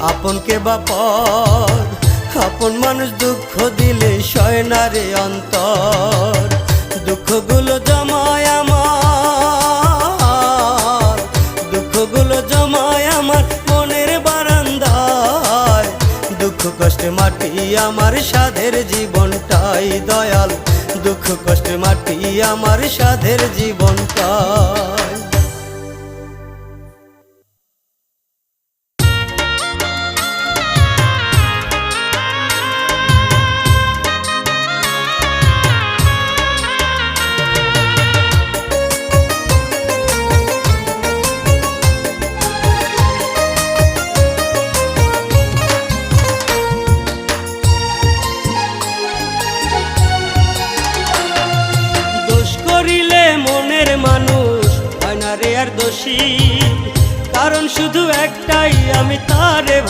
আপনকে বাপর আপন মানুষ দুঃখ দিলে সয় না রে অন্তর। দুঃখগুলো জমায় আমার। দুঃখগুলো জমায় আমার মনের বারান্দায়। দুঃখ কষ্টে মাটি আমার সাধের জীবনটাই দয়াল। দুঃখ কষ্টে মাটি আমার সাধের জীবনটাই দোষী। কারণ শুধু একটাই আমি তারে